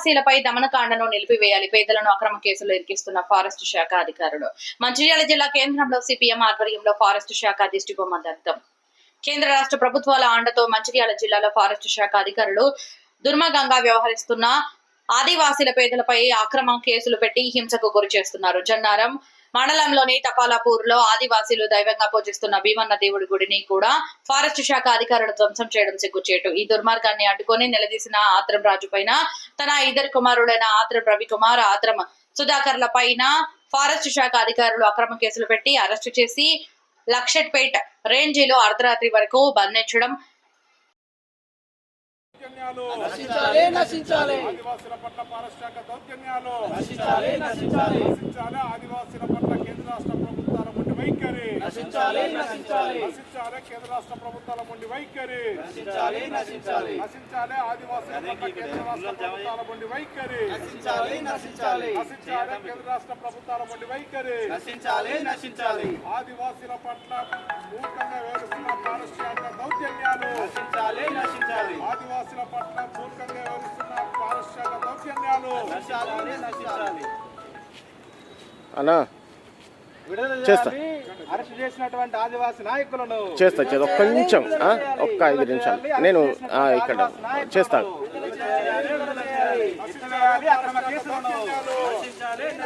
ఆదివాసీలపై దమనకాండను నిలిపివేయాలి. పేదలను అక్రమ కేసులు ఇరికిస్తున్న ఫారెస్ట్ శాఖ అధికారులు. మంచిర్యాల జిల్లా కేంద్రంలో సిపిఎం ఆధ్వర్యంలో ఫారెస్ట్ శాఖ దిష్టిబొమ్మ దగ్ధం. కేంద్ర రాష్ట్ర ప్రభుత్వాల ఆండతో మంచిర్యాల జిల్లాలో ఫారెస్ట్ శాఖ అధికారులు దుర్మగంగా వ్యవహరిస్తున్న ఆదివాసీల పేదలపై అక్రమ కేసులు పెట్టి హింసకు గురి చేస్తున్నారు. జన్నారం మండలంలోని తపాలాపూర్లో ఆదివాసీలు దైవంగా పూజిస్తున్న భీమన్న దేవుడి గుడిని కూడా ఫారెస్ట్ శాఖ అధికారులు ధ్వంసం చేయడం సిగ్గుచేటు. ఈ దుర్మార్గాన్ని అడ్డుకొని నిలదీసిన ఆత్రం రాజు పైన తన ఇద్దరు కుమారుడైన ఆత్రం రవికుమార్ ఆత్రం సుధాకర్ల పైన ఫారెస్ట్ శాఖ అధికారులు అక్రమ కేసులు పెట్టి అరెస్టు చేసి లక్షట్పేట్ రేంజీలో అర్ధరాత్రి వరకు బంధించడం నశించాలి నశించాలి. ఆదివాసుల పట్ల శాఖ దౌర్జన్యాలు. నశించాలి నశించాలి. నశించాలి ఆదివాసుల పట్ల కేంద్ర రాష్ట్ర ప్రభుత్వాల ముండి వైఖరి నశించాలి నశించాలి. నశించాలి కేంద్ర రాష్ట్ర ప్రభుత్వాల ముండి వైఖరి. నశించాలి నశించాలి. నశించాలి ఆదివాసుల పట్ల కేంద్ర రాష్ట్ర ప్రభుత్వాల ముండి వైఖరి. నశించాలి నశించాలి. నశించాలి కేంద్ర రాష్ట్ర ప్రభుత్వాల ముండి వైఖరి. నశించాలి నశించాలి. ఆదివాసుల పట్ల మూర్ఖంగా ఫారెస్ట్ శాఖ దౌర్జన్యాలు. నశించాలి నశించాలి. ఆదివాసుల పట్ల మూర్ఖంగా దౌర్జన్యాలు. నశించాలి నశించాలి. అన్నా. చేస్తా. అరెస్ట్ చేసినటువంటి ఆదివాసీ నాయకులను చేస్తా చేస్తా. ఒక్క నిమిషం? ఒక్క ఐదు నిమిషాలు. నేను ఇక్కడ చేస్తాను.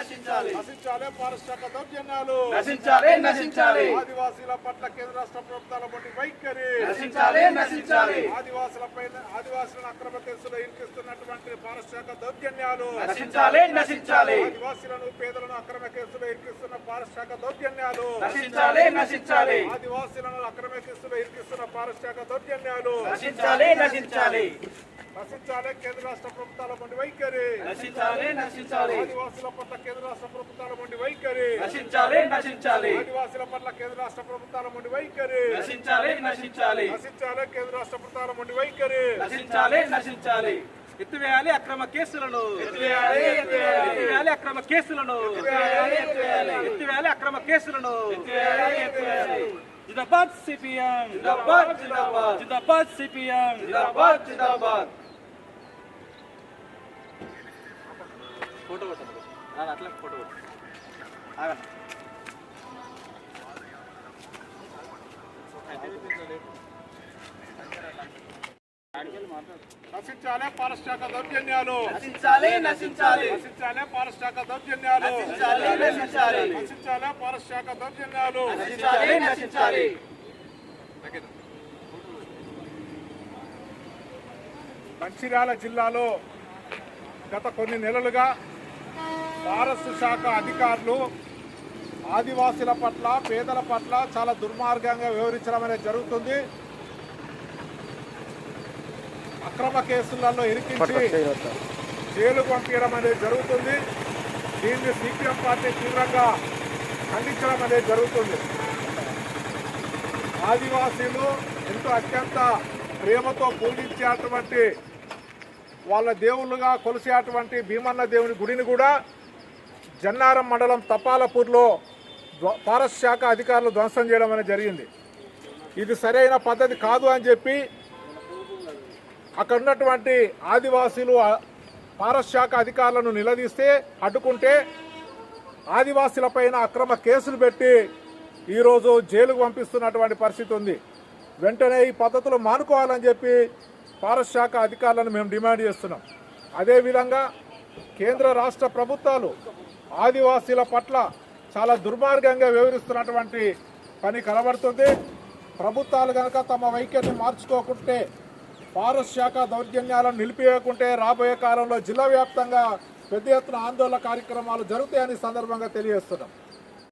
నశించాలి. నశించాలి నశించాలి ఫారెస్ట్ శాఖ దౌర్జన్యాలు. నశించాలి నశించాలి. ఆదివాసీల పట్ల కేంద్ర రాష్ట్ర ప్రభుత్వాల వంటి వైఖరి. నశించాలి నశించాలి. ఆదివాసులపై ఆదివాసులను అక్రమ కేసులో ఇరికిస్తున్నటువంటి ఫారెస్ట్ శాఖ దౌర్జన్యాలు. నశించాలి నశించాలి. ఆదివాసులను పేదలను అక్రమ కేసులో ఇరికిస్తున్న ఫారెస్ట్ శాఖ దౌర్జన్యాలు. నశించాలి నశించాలి. ఆదివాసులను అక్రమ కేసులో ఇరికిస్తున్న ఫారెస్ట్ శాఖ దౌర్జన్యాలు. నశించాలి నశించాలి. నశించాలి కేంద్ర రాష్ట్ర ప్రభుత్వాల వంటి వైఖరి. నశించాలి నశించాలి. ఆదివాసుల పట్ల కేంద్ర రాష్ట్ర ప్రభుత్వాల వంటి వైఖరి. నశించాలి నశించాలి. ఆదివాసుల పట్ల కేంద్ర రాష్ట్ర ప్రభుత్వాల వంటి వైఖరి. నశించాలి నశించాలి. నశించాలి కేంద్ర రాష్ట్ర ప్రభుత్వాల వంటి వైఖరి. నశించాలి నశించాలి. ఎత్తివేయాలి అక్రమ కేసులను. ఎత్తివేయాలి అక్రమ కేసులను. ఎత్తివేయాలి అక్రమ కేసులను. జిందాబాద్ సిపిఎం. జిందాబాద్ జిందాబాద్. జిందాబాద్ సిపిఎం. జిందాబాద్ జిందాబాద్. అట్లా ఫోటో ఆగండి. నశించాలి ఫారెస్ట్ శాఖ దౌర్జన్యాలు. నశించాలి నశించాలి. నశించాలి ఫారెస్ట్ శాఖ దౌర్జన్యాలు. నశించాలి నశించాలి. నశించాలి ఫారెస్ట్ శాఖ దౌర్జన్యాలు. నశించాలి నశించాలి. మంచిర్యాల జిల్లాలో గత కొన్ని నెలలుగా ఫారెస్ట్ శాఖ అధికారులు ఆదివాసుల పట్ల పేదల పట్ల చాలా దుర్మార్గంగా వ్యవహరించడం అనేది జరుగుతుంది. అక్రమ కేసులలో ఇరికించి జైలు పంపించడం అనేది జరుగుతుంది. దీన్ని సిపిఎం పార్టీ తీవ్రంగా ఖండించడం అనేది జరుగుతుంది. ఆదివాసీలు ఎంతో అత్యంత ప్రేమతో పూజించేటువంటి వాళ్ళ దేవుళ్ళుగా కొలిసేటువంటి భీమన్న దేవుని గుడిని కూడా జన్నారం మండలం తపాలపూర్లో ఫారెస్ట్ శాఖ అధికారులు ధ్వంసం చేయడం అనేది జరిగింది. ఇది సరైన పద్ధతి కాదు అని చెప్పి అక్కడ ఉన్నటువంటి ఆదివాసీలు ఫారెస్ట్ శాఖ అధికారులను నిలదీస్తే అడ్డుకుంటే ఆదివాసీలపైన అక్రమ కేసులు పెట్టి ఈరోజు జైలుకు పంపిస్తున్నటువంటి పరిస్థితి ఉంది. వెంటనే ఈ పద్ధతులు మానుకోవాలని చెప్పి ఫారెస్ట్ శాఖ అధికారులను మేము డిమాండ్ చేస్తున్నాం. అదేవిధంగా కేంద్ర రాష్ట్ర ప్రభుత్వాలు ఆదివాసీల పట్ల చాలా దుర్మార్గంగా వ్యవహరిస్తున్నటువంటి పని కనబడుతుంది. ప్రభుత్వాలు కనుక తమ వైఖరిని మార్చుకోకుంటే ఫారెస్ట్ శాఖ దౌర్జన్యాలను నిలిపివేయకుంటే రాబోయే కాలంలో జిల్లా వ్యాప్తంగా పెద్ద ఎత్తున ఆందోళన కార్యక్రమాలు జరుగుతాయని సందర్భంగా తెలియజేస్తున్నాం.